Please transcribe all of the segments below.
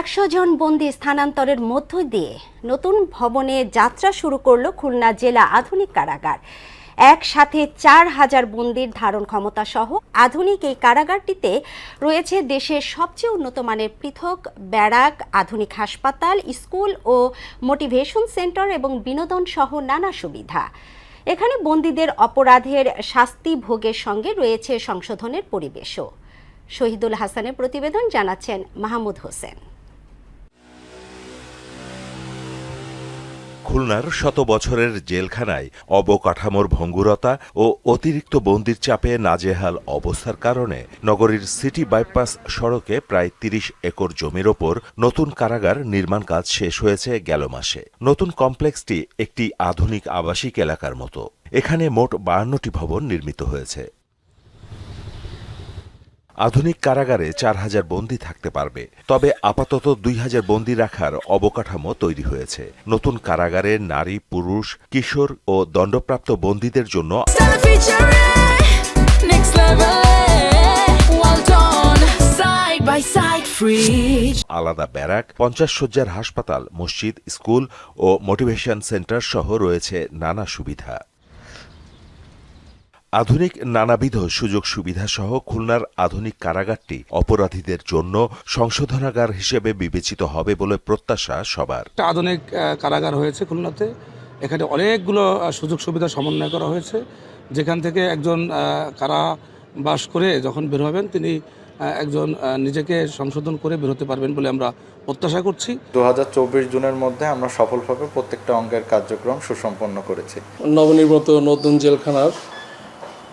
একশো জন বন্দি স্থানান্তরের মধ্য দিয়ে নতুন ভবনে যাত্রা শুরু করল খুলনা জেলা আধুনিক কারাগার। একসাথে চার হাজার বন্দির ধারণ ক্ষমতা সহ আধুনিক এই কারাগারটিতে রয়েছে দেশের সবচেয়ে উন্নত মানের পৃথক, ব্যারাক, আধুনিক হাসপাতাল, স্কুল ও মোটিভেশন সেন্টার এবং বিনোদন সহ নানা সুবিধা। এখানে বন্দীদের অপরাধের শাস্তি ভোগের সঙ্গে রয়েছে সংশোধনের পরিবেশও। শহীদুল হাসানের প্রতিবেদন জানাচ্ছেন মাহমুদ হোসেন। খুলনার শত বছরের জেলখানায় অবকাঠামোর ভঙ্গুরতা ও অতিরিক্ত বন্দির চাপে নাজেহাল অবস্থার কারণে নগরীর সিটি বাইপাস সড়কে প্রায় তিরিশ একর জমির ওপর নতুন কারাগার নির্মাণ কাজ শেষ হয়েছে গেল মাসে। নতুন কমপ্লেক্সটি একটি আধুনিক আবাসিক এলাকার মতো। এখানে মোট বায়ান্নটি ভবন নির্মিত হয়েছে। আধুনিক কারাগারে চার হাজার বন্দী থাকতে পারবে তবে আপাতত দুই হাজার বন্দী রাখার অবকাঠামো তৈরি হয়েছে নতুন কারাগারে নারী, পুরুষ, কিশোর ও দণ্ডপ্রাপ্ত বন্দীদের জন্য. আলাদা ব্যারাক, পঞ্চাশ শয্যার হাসপাতাল, মসজিদ, স্কুল ও মোটিভেশন সেন্টার সহ রয়েছে নানা সুবিধা আধুনিক নানাবিধ সুযোগ সুবিধা সহ খুলনার আধুনিক কারাগারটি অপরাধীদের জন্য সংশোধনাগার হিসেবে বিবেচিত হবে বলে প্রত্যাশা সবার। একটা আধুনিক কারাগার হয়েছে খুলনাতে। এখানে অনেকগুলো সুযোগ সুবিধা সমন্বয় করা হয়েছে। যেখান থেকে একজন কারা বাস করে যখন বের হবেন তিনি একজন নিজেকে সংশোধন করে বের হতে পারবেন বলে আমরা প্রত্যাশা করছি। দু হাজার চব্বিশ জুনের মধ্যে আমরা সফলভাবে প্রত্যেকটা অঙ্গের কার্যক্রম সুসম্পন্ন করেছি। নবনির্মিত নতুন জেলখানার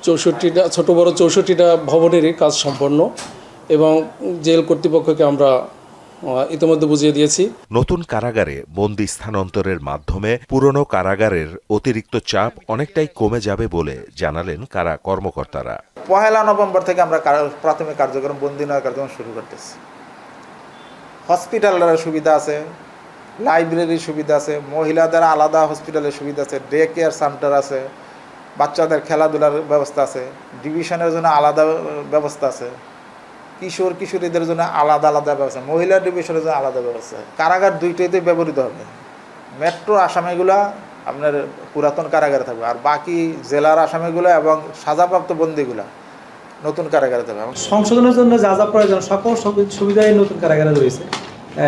চৌষট্টিটা ছোট বড় চৌষট্টিটা ভবনেরই কাজ সম্পন্ন এবং জেল কর্তৃপক্ষকে আমরা ইতিমধ্যে বুঝিয়ে দিয়েছি। নতুন কারাগারে বন্দি স্থানান্তরের মাধ্যমে পুরনো কারাগারের অতিরিক্ত চাপ অনেকটাই কমে যাবে বলে জানালেন কারা কর্মকর্তারা। পহেলা নভেম্বর থেকে আমরা প্রাথমিক কার্যক্রম বন্দি নয় কার্যক্রম শুরু করতেছি। হসপিটালের সুবিধা আছে লাইব্রেরির সুবিধা আছে মহিলাদের আলাদা হসপিটালের সুবিধা আছে ডে কেয়ার সেন্টার আছে বাচ্চাদের খেলাধুলার ব্যবস্থা আছে ডিভিশনের জন্য আলাদা ব্যবস্থা আছে, কিশোর, কিশোরীদের জন্য আলাদা আলাদা ব্যবস্থা মহিলা ডিভিশনের জন্য আলাদা ব্যবস্থা। কারাগার দুইটাইতে ব্যবহৃত হবে। মেট্রো আসামিগুলা আপনার পুরাতন কারাগারে থাকবে, আর বাকি জেলার আসামিগুলো এবং সাজাপ্রাপ্ত বন্দিগুলা নতুন কারাগারে থাকবে। সংশোধনের জন্য যা যা প্রয়োজন, সকল সুবি- সুবিধাই নতুন কারাগারে রয়েছে।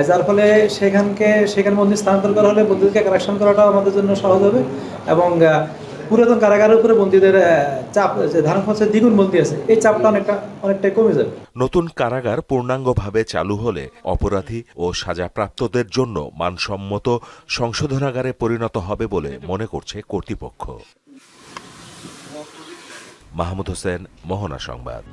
যার ফলে সেখানকে, সেখানে মধ্যে স্থানান্তর করা হলে বন্দীদেরকে কারেকশন করাটাও আমাদের জন্য সহজ হবে এবং পুরাতন কারাগারের উপরে বন্দীদের চাপ ধারণ ক্ষমতা দ্বিগুণ বন্দী আছে। এই চাপটা অনেকটা, অনেকটাই কমে যাবে। নতুন কারাগার পূর্ণাঙ্গভাবে চালু হলে অপরাধী ও সাজাপ্রাপ্তদের জন্য মানসম্মত সংশোধনাগারে পরিণত হবে বলে মনে করছে কর্তৃপক্ষ। মাহমুদ হোসেন, মোহনা সংবাদ।